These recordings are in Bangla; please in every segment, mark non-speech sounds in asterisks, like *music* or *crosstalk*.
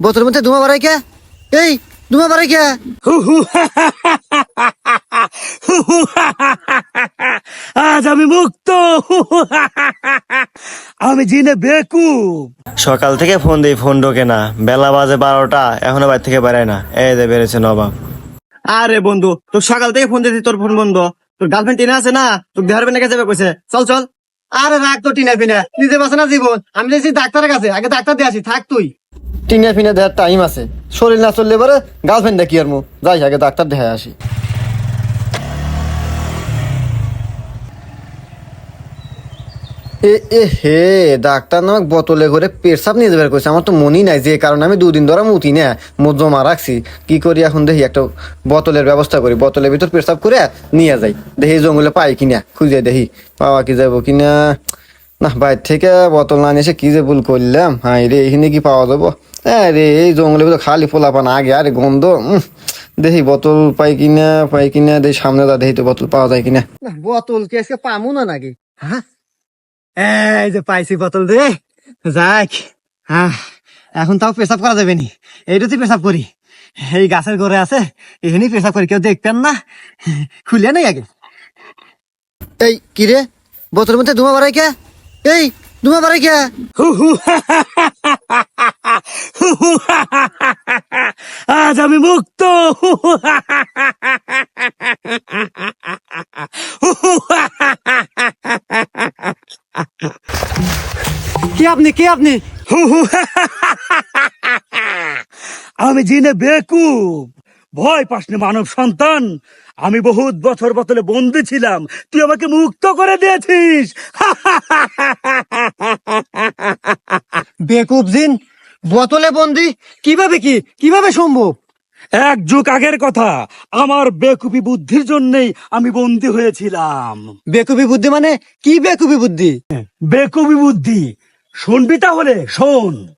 বোতলের মধ্যে ধুমা বাড়াই কে এই ধুমা বাড়াই কে আজ আমি মুক্ত আমি জিনে বেকুব সকাল থেকে ফোন দিই ফোন ঢোকে না বেলা বাজে বারোটা এখনও বাড়ি থেকে বেড়ায় না এই যে বেড়েছে নবাব আরে বন্ধু তোর সকাল থেকে ফোন দিতে তোর ফোন বন্ধ তোর গার্লফ্রেন্ড টিনা আছে না তোর বেনে কাছে যাবে কইছে চল চল আরে রাখ তো টিনা ফিনা নিজে বাঁচে না জীবন আমি যাইছি ডাক্তারের কাছে আগে ডাক্তার দিয়ে আসি থাক তুই টিনে ফিনে দেওয়ার টাইম আছে। শরীর না চললে পরে গার্লফ্রেন্ড দেখি আর মু যাই আগে ডাক্তার দেখায় আসি। এ এ, হে, ডাক্তার নামক বোতলে করে নিয়ে যাবার কইছে আমার তো মনই নাই যে কারণে আমি দুদিন ধরে মুতি না মুখ জমা রাখছি। কি করি এখন দেখি, একটা বোতলের ব্যবস্থা করি। বোতলের ভিতর পেটসাপ করে নিয়ে যাই। দেখি জঙ্গলে পাই কিনা, খুঁজে দেখি। পাওয়া কি যাব কিনা? না বাইর থেকে বোতল না নিয়ে এসে কি যে ভুল করলাম? হ্যাঁ রে এখানে কি পাওয়া যাব? হ্যাঁ রে এই জঙ্গলে ভিতর খালি পোলাপান আগে আরে গন্ধ উম, দেখি বোতল পাই কিনা পাই কিনা দেখি সামনে দা দেখি তো বোতল পাওয়া যায় কিনা। বোতল কি আজকে পামু না নাকি? হ্যাঁ? এই যে পাইছি বোতল দে যাক হ্যাঁ এখন তাও পেশাব করা যাবে নি। এইটাতে পেশাব করি। এই গাছের ঘরে আছে এখানেই পেশাব করি কেউ দেখতেন না। খুলে নেই আগে। এই কি রে? বোতলের মধ্যে ধুমা বাড়াই কে? এই ধুমা বাড়াই কে? আজ আমি মুক্ত। কি আপনি কি আপনি? আমি জিনে বেকুব। ভয় পাসনি মানব সন্তান। আমি বহুত বছর বতলে বন্দি ছিলাম। তুই আমাকে মুক্ত করে দিয়েছিস। *laughs* বেকুব জিন বোতলে বন্দি? কীভাবে কি? কীভাবে সম্ভব? এক যুগ আগের কথা। আমার বেকুবি বুদ্ধির জন্যই আমি বন্দি হয়েছিলাম। বেকুবি বুদ্ধি মানে কি বেকুবি বুদ্ধি? বেকুবি বুদ্ধি। শুনবি তাহলে শোন।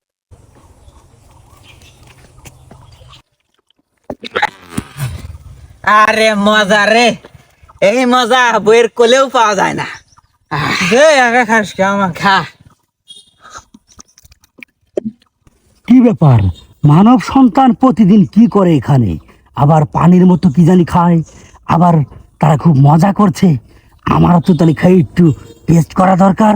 আরে মজা রে। এই মজা বইয়ের কোলেও পাওয়া যায় না। দে আগে খাস কে আমার খা। কি ব্যাপার? মানব সন্তান প্রতিদিন কি করে এখানে? আবার পানির মতো কি জানি খায়? আবার তারা খুব মজা করছে। আমারও তো তাহলে খাই একটু টেস্ট করা দরকার।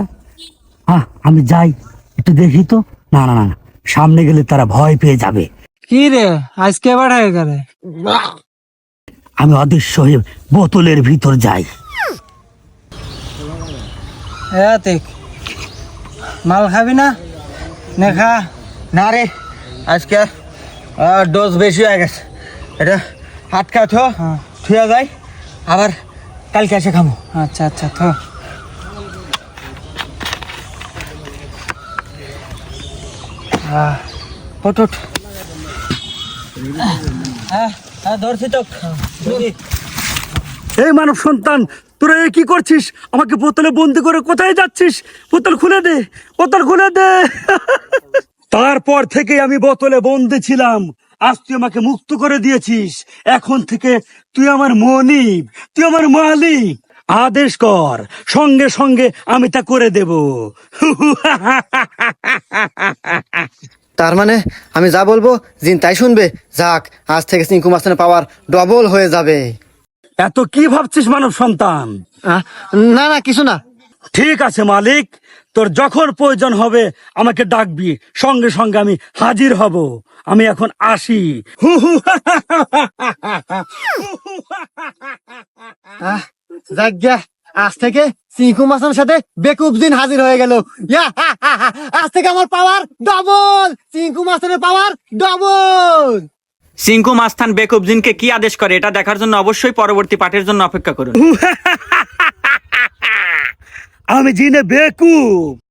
হ্যাঁ আমি যাই একটু দেখি তো। না না না সামনে গেলে তারা ভয় পেয়ে যাবে। কি রে? আজকে বাড়ায় করে আমি অদৃশ্য হয়ে বোতলের ভিতর যাই। দেখ। মাল খাবি না? নে খা। না রে আজকে ডোজ বেশি হয়ে গেছে। এটা হাত কাটো হ্যাঁ। থুয়া যায়। আবার কালকে এসে খামো। আচ্ছা আচ্ছা ওঠ ওঠ হ্যাঁ হ্যাঁ ধরছি তো এই মানব সন্তান, তোরা কি করছিস? আমাকে বোতলে বন্দি করে কোথায় যাচ্ছিস? বোতল খুলে দে, বোতল খুলে দে। তারপর থেকে আমি বোতলে বন্দি ছিলাম। আজ তুই আমাকে মুক্ত করে দিয়েছিস। এখন থেকে তুই আমার মনিব, তুই আমার মালিক। আদেশ কর, সঙ্গে সঙ্গে আমি তা করে দেব। *laughs* তার মানে আমি যা বলব জিন তাই শুনবে। যাক আজ থেকে সিংকু মাস্তানের পাওয়ার ডবল হয়ে যাবে। এত কি ভাবছিস মানব সন্তান? আহ, না না কিছু না। ঠিক আছে মালিক। তোর যখন প্রয়োজন হবে আমাকে ডাকবি। সঙ্গে সঙ্গে আমি হাজির হব। আমি এখন আসি। হা হা। আহ, যাক গিয়া, আজ থেকে সিংকু মাস্তানের সাথে বেকুব দিন হাজির হয়ে গেল। ইয়া, হা, হা, হা। আজ থেকে আমার পাওয়ার ডবল সিঙ্কু মাস্তানের পাওয়ার ডবল সিংকু মাস্তান বেকুবজিনকে কি আদেশ করে এটা দেখার জন্য অবশ্যই পরবর্তী পাঠের জন্য অপেক্ষা করুন। *laughs* আমি জিনে বেকুব।